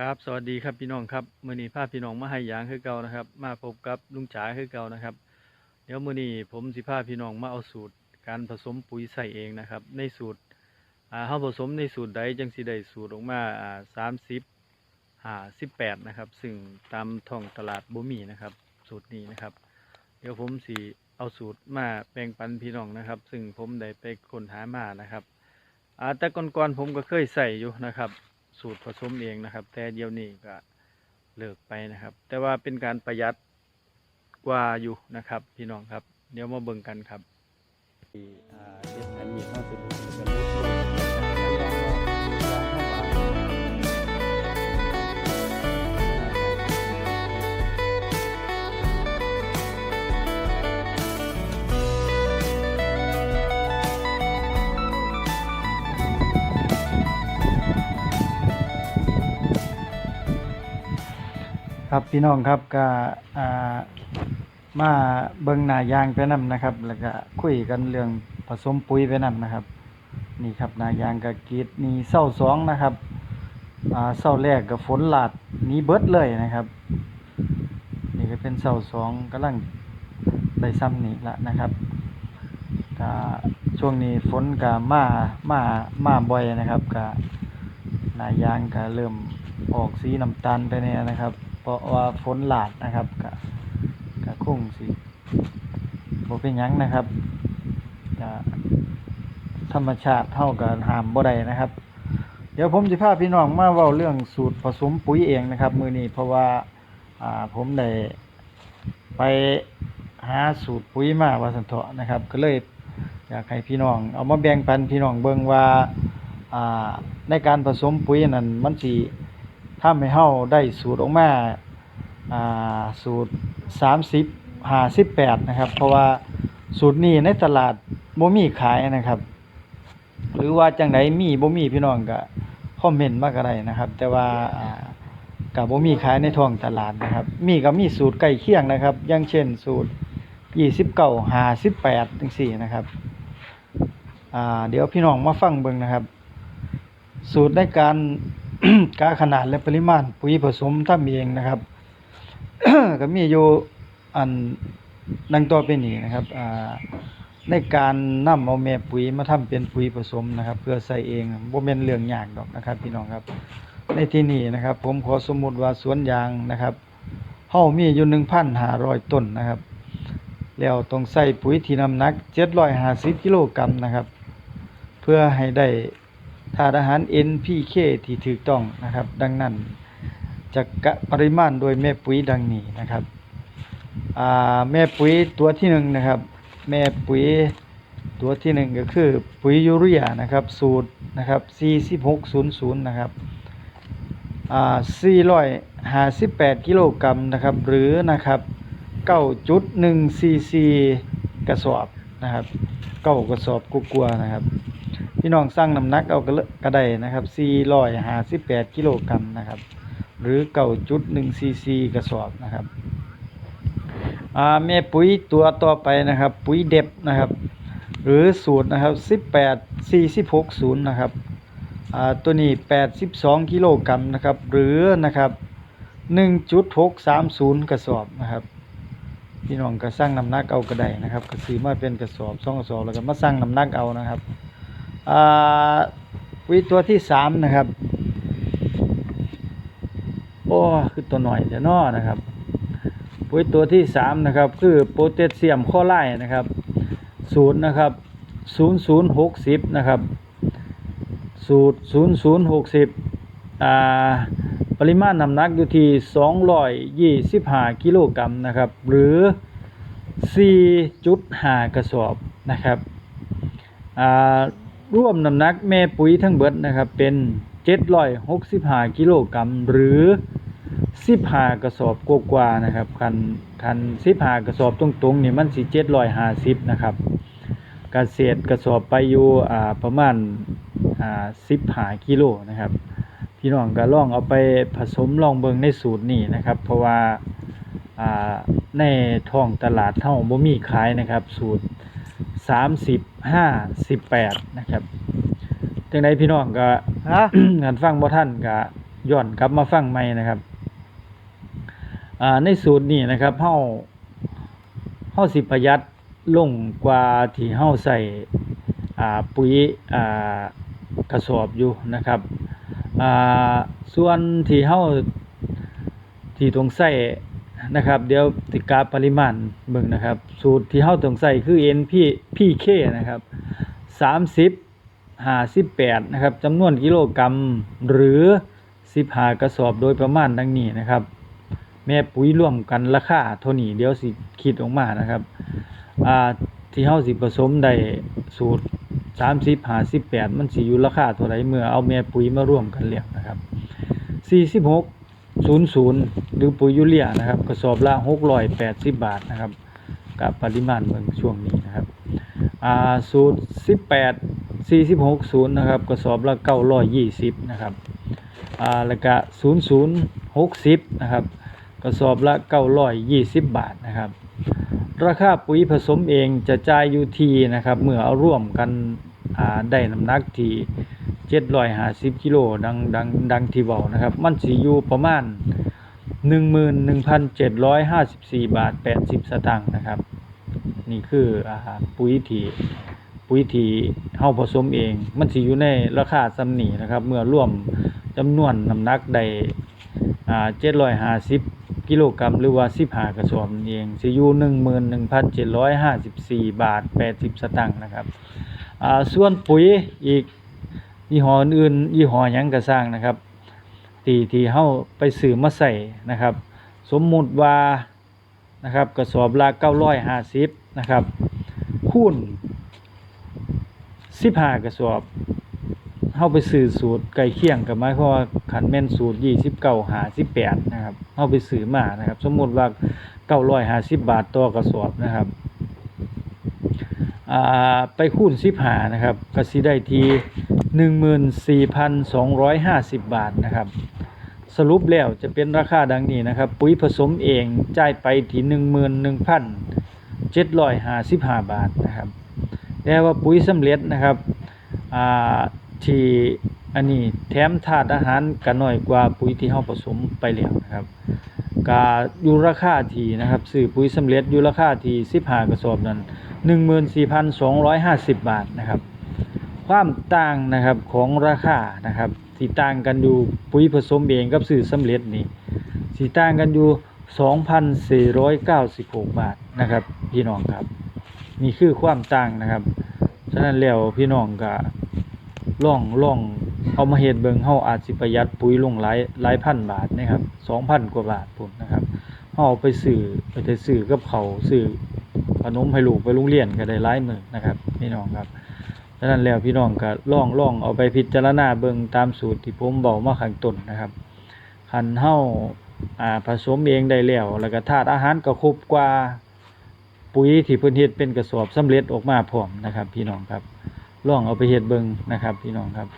ครับสวัสดีครับพี่น้องครับมือนี้พาพี่น้องมาให้ยางคือเก่านะครับ มาพบกับลุงจ๋าคือเก่านะครับ เดี๋ยวมือนี้ผมสิพาพี่น้องมาเอาสูตรการผสมปุ๋ยใส่เองนะครับ ในสูตรอ่าเฮาผสมในสูตรใดจังสิได้สูตรออกมาอ่า30 5 18นะครับ ซึ่งตามท้องตลาดบ่มีนะครับ สูตรนี้นะครับ เดี๋ยวผมสิเอาสูตรมาแบ่งปันพี่น้องนะครับ ซึ่งผมได้ไปค้นหามานะครับอ่าแต่ก่อนๆผมก็เคยใส่อยู่นะครับ สูตรผสมเองนะครับ แต่เดี๋ยวนี้ก็เลิกไปนะครับ แต่ว่าเป็นการประหยัดกว่าอยู่นะครับ พี่น้องครับ เดี๋ยวมาเบิ่งกันครับที่อ่าเฮ็ดอันนี้เข้าสู่ ครับพี่น้องครับก็อ่ามาเบิ่งหน้ายางไปนํนะครับ แล้วก็คุยกันเรื่องผสมปุ๋ยไปนํนะครับ นี่ครับหน้ายางก็กรีดนี่เศร้าสองนะครับอ่าเศร้าแรกก็ฝนหลาดนี้เบิดเลยนะครับ นี่ก็เป็นเศร้าสองกำลังได้ซ้ำนี่ละนะครับก็ช่วงนี้ฝนก็มามามาบ่อยนะครับก็หน้ายางก็เริ่มออกสีน้ำตาลไปเนี่ยนะครับ เพราะว่าฝนหลาดนะครับก็ก็คงสิบ่เป็นยังนะครับก็ธรรมชาติเท่ากับหามบ่ได้นะครับ เดี๋ยวผมสิพาพี่น้องมาเว้าเรื่องสูตรผสมปุ๋ยเองนะครับ มือนี้เพราะว่าอ่าผมได้ไปหาสูตรปุ๋ยมาว่าซั่นเถาะนะครับ ก็เลยอยากให้พี่น้อง เอามาแบ่งปันพี่น้องเบิ่งว่าอ่าในการผสมปุ๋ยนั้นมันสิ ทำให้เฮาได้สูตรออกมาอ่าสูตร 30 58นะครับ เพราะว่าสูตรนี้ในตลาดบ่มีขายนะครับ หรือว่าจังไดมีบ่มีพี่น้องก็คอมเมนต์มาก็ได้นะครับ แต่ว่าอ่าก็บ่มีขายในท้องตลาดนะครับ มีก็มีสูตรใกล้เคียงนะครับ อย่างเช่นสูตร 29 58จังซี่นะครับอ่าเดี๋ยวพี่น้องมาฟังเบิ่งนะครับ สูตรในการ กาขนาดและปริมาณปุ๋ยผสมทำเองนะครับ ก็มีอยู่อันดังต่อไปนี้นะครับอ่าในการนำเอาแม่ปุ๋ยมาทำเป็นปุ๋ยผสมนะครับ เพื่อใส่เองบ่แม่นเรื่องยากดอกนะครับ พี่น้องครับ ในที่นี้นะครับ ผมขอสมมุติว่าสวนยางนะครับเฮามีอยู่1,500ต้นนะครับ แล้วต้องใส่ปุ๋ยที่น้ำหนัก750กิโลกรัมนะครับ เพื่อให้ได้ ธาตุอาหาร NPK ที่ถูกต้องนะครับ ดังนั้นจะกะปริมาณโดยแม่ปุ๋ยดังนี้นะครับแม่ปุ๋ยตัวที่หนึ่งนะครับ แม่ปุ๋ยตัวที่หนึ่งก็คือปุ๋ยยูเรียนะครับสูตรนะครับ 4600 นะครับอ่า458 กิโลกรัมนะครับ หรือนะครับ 9.1 ซีซีกระสอบนะครับ เก้ากระสอบกลัวๆนะครับ พี่น้องสั่งน้ำหนักเอาก็เลก็ได้นะครับ458กิโลกรัมนะครับ หรือ9.1ซีซีกระสอบนะครับอ่าแม่ปุ๋ยตัวต่อไปนะครับ ปุ๋ยเด็บนะครับ หรือสูตรนะครับ18 46 0นะครับอ่าตัวนี้ 82 กิโลกรัมนะครับ หรือนะครับ 1.630 กระสอบนะครับพี่น้องก็สั่งน้ำหนักเอาก็ได้นะครับก็ซื้อมาเป็นกระสอบสองกระสอบแล้วก็มาสั่งน้ำหนักเอานะครับ ปุ๋ยตัวที่สามนะครับ โอ้คือตัวหน่อยแต่นอนะครับ ปุ๋ยตัวที่สามนะครับ คือโพแทสเซียมคลอไรด์นะครับสูตรนะครับศูนย์ศูนย์หกสิบนะครับ สูตรศูนย์ศูนย์หกสิบอ่าปริมาณน้ำหนักอยู่ที่สองร้อยยี่สิบห้ากิโลกรัมนะครับ หรือสี่จุดห้ากระสอบนะครับอ่า ร่วมน้ำหนักแม่ปุ๋ยทั้งเบิดนะครับ เป็นเจ็ดร้อยหกสิบห้ากิโลกรัมหรือสิบหากระสอบกว่าๆนะครับคันคันสิบหากระสอบตรงๆนี่มันสิเจ็ดร้อยห้าสิบนะครับกเศษกระสอบไปอยู่อ่าประมาณอ่าสิบหากิโลนะครับ พี่น้องก็ลองเอาไปผสมลองเบิงในสูตรนี้นะครับ เพราะว่าอ่าในท้องตลาดเท่าบ่มีขายนะครับ สูตร สามสิบห้าสิบแปดนะครับจังใดพี่น้องก็ฮะงานฟังบ่ท่านก็ย้อนกลับมาฟังใหม่นะครับอ่าในสูตรนี้นะครับเฮาเฮาสิประหยัดลงกว่าที่เฮาใส่อ่าปุ๋ยอ่ากระสอบอยู่นะครับอ่าส่วนที่เฮาที่ต้องใส่ นะครับ เดี๋ยวติกาปริมาณเบิ่งนะครับ สูตรที่เฮาต้องใส่คือ NP PK นะครับ30 58นะครับจำนวนกิโลกรัมหรือ 15 กระสอบโดยประมาณดังนี้นะครับ แม่ปุ๋ยร่วมกันราคาเท่านี้เดี๋ยวสิคิดออกมานะครับอ่าที่เฮาสิผสมได้สูตร 30 58 มันสิอยู่ราคาเท่าไหร่เมื่อเอาแม่ปุ๋ยมาร่วมกันเลี้ยงนะครับ46 00 หรือปุ๋ยยูเรียนะครับกระสอบละ 680 บาทนะครับกับปริมาณเมืองช่วงนี้นะครับอ่าสูตร 18 46 0นะครับกระสอบละ 920นะครับอ่าแล้วก็00 60นะครับกระสอบละ 920 บาทนะครับ ราคาปุ๋ยผสมเองจะจ่ายอยู่ที่นะครับเมื่อเอาร่วมกันอ่าได้น้ำหนักที่ 750กิโลดังดังดังที่เว้านะครับ มันสิอยู่ประมาณ11,754บาท80สตางค์นะครับ นี่คืออ่าปุ๋ยที่ปุ๋ยที่เฮาผสมเอง มันสิอยู่ในราคาซำนีนะครับ เมื่อรวมจำนวนน้ำหนักได้อ่า750กิโลกรัมหรือว่า15กระสอบนั่นเองสิอยู่11,754บาท80สตางค์นะครับส่วนปุ๋ยอีก ยี่ห้ออื่นยี่ห้อยังก็สร้างนะครับทีที่เฮาไปซื้อมาใส่นะครับ สมมุติว่านะครับกระสอบละ950นะครับคูณ15กระสอบเฮาไปซื้อสูตรใกล้เคียงกับหมายความว่าคันแม่นสูตร29 58นะครับเฮาไปซื้อมานะครับ สมมุติว่า950บาทต่อกระสอบนะครับ ไปคูณ15นะครับก็สิได้ที่14,250 บาทนะครับ สรุปแล้วจะเป็นราคาดังนี้นะครับ ปุ๋ยผสมเองจ่ายไปที่หนึ่งหมื่นหนึ่งพันเจ็ดร้อยห้าสิบห้าบาทนะครับแต่ว่าปุ๋ยสำเร็จนะครับที่อันนี้แถมธาตุอาหารกันน้อยกว่าปุ๋ยที่เฮาผสมไปแล้วนะครับก็อยู่ราคาที่นะครับซื้อปุ๋ยสำเร็จอยู่ราคาที่15กระสอบนั้น 14,250 บาทนะครับ ความต่างนะครับของราคานะครับสีต่างกันอยู่ปุ๋ยผสมเองกับซื้อสำเร็จนี่สีต่างกันอยู่ 2,496 บาทนะครับ พี่น้องครับนี่คือความต่างนะครับฉะนั้นแล้วพี่น้องก็ล่องล่องเอามาเฮ็ดเบิงเฮาอาจสิประหยัดปุ๋ยลงหลายหลายพันบาทนะครับ2,000กว่าบาทพุ่นนะครับเฮาเอาไปซื้อไปได้ซื้อกับเขาวซื้อ ขนมให้ลูกไปโรงเรียนก็ได้หลายมื้อนะครับพี่น้องครับฉะนั้นแล้วพี่น้องก็ล่องล่องเอาไปพิจารณาเบิ่งตามสูตรที่ผมบอกมาข้างต้นนะครับคันเฮาอ่าผสมเองได้แล้วแล้วก็ธาตุอาหารก็ครบกว่าปุ๋ยที่เพิ่นเฮ็ดเป็นกระสอบสำเร็จออกมาพร้อมนะครับ พี่น้องครับล่องเอาไปเฮ็ดเบิ่งนะครับ พี่น้องครับ